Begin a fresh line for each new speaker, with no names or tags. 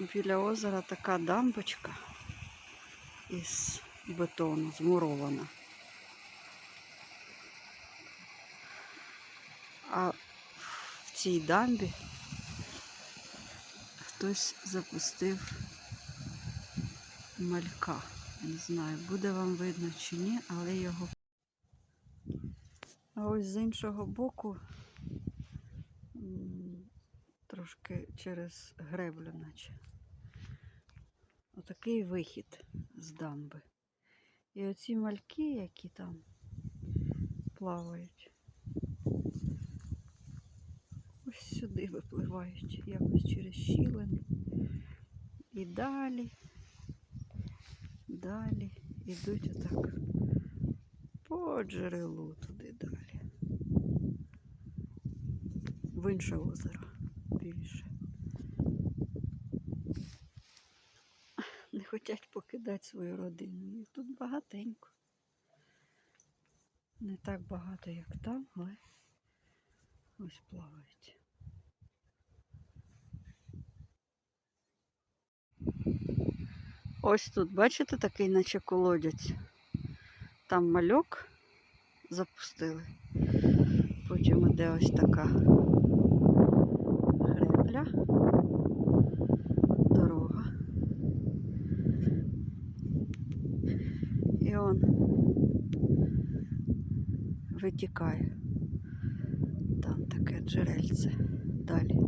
біля озера така дамбочка із бетону змурована. А в цій дамбі хтось запустив малька. Не знаю, буде вам видно чи ні, але його. А ось з іншого боку, трошки через греблю, наче. Отакий вихід з дамби. І оці мальки, які там плавають, ось сюди випливають, якось через щілини. І далі, далі ідуть отак по джерелу туди далі. В інше озеро більше. Не хочуть покидати свою родину. Їх тут багатенько. Не так багато, як там, але ось плавають. Ось тут, бачите, такий наче колодязь. Там мальок запустили. Потім іде ось така І он витікає. Там таке джерельце. Далі.